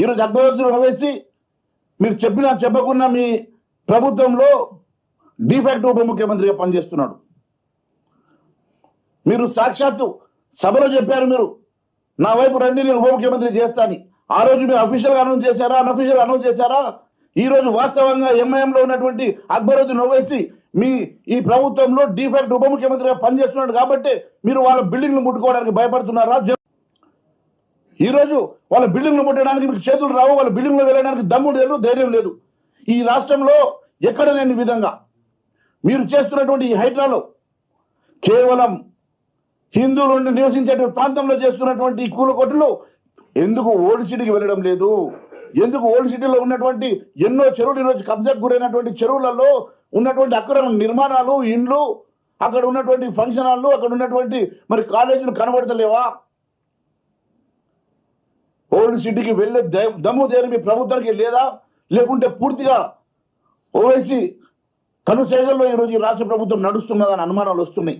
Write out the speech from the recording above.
ఈరోజు అగ్రవర్తులు ప్రవేశి మీరు చెప్పినా చెప్పకున్నా మీ ప్రభుత్వంలో డిఫాక్ట్ ఉప ముఖ్యమంత్రిగా పనిచేస్తున్నాడు. మీరు సాక్షాత్తు సభలో చెప్పారు మీరు నా వైపు రండి నేను ఉప ముఖ్యమంత్రి చేస్తాను ఆ రోజు మీరు అఫీషియల్గా అనౌన్స్ చేశారా? అన్అఫీషియల్ అనౌన్స్ చేశారా? ఈ రోజు వాస్తవంగా ఎంఐఎంలో ఉన్నటువంటి అక్బరుద్దీన్ ఓవైసీ మీ ఈ ప్రభుత్వంలో డిఫాక్ట్ ఉప ముఖ్యమంత్రిగా పనిచేస్తున్నాడు కాబట్టి మీరు వాళ్ళ బిల్డింగ్లు ముట్టుకోవడానికి భయపడుతున్నారా? ఈ రోజు వాళ్ళ బిల్డింగ్లు ముట్టడానికి మీకు చేతులు రావు వాళ్ళ బిల్డింగ్లు వెళ్ళడానికి దమ్ము లేదు ధైర్యం లేదు. ఈ రాష్ట్రంలో ఎక్కడ లేని విధంగా మీరు చేస్తున్నటువంటి ఈ హైడ్రాలో కేవలం హిందువులు ఉండి నివసించేటువంటి ప్రాంతంలో చేస్తున్నటువంటి ఈ ఎందుకు ఓల్డ్ సిటీకి వెళ్ళడం లేదు? ఎందుకు ఓల్డ్ సిటీలో ఉన్నటువంటి ఎన్నో చెరువులు ఈరోజు కబ్జాకు గురైనటువంటి చెరువులలో ఉన్నటువంటి అక్రమ నిర్మాణాలు ఇండ్లు అక్కడ ఉన్నటువంటి ఫంక్షన్ హాళ్ళు అక్కడ ఉన్నటువంటి మరి కాలేజీలు కనబడతలేవా? ఓల్డ్ సిటీకి వెళ్ళే దమ్ము ధైర్యం మీ ప్రభుత్వానికి లేదా? లేకుంటే పూర్తిగా ఓవైసీ కనుసైగల్లో ఈరోజు ఈ రాష్ట్ర ప్రభుత్వం నడుస్తున్నదని అనుమానాలు వస్తున్నాయి.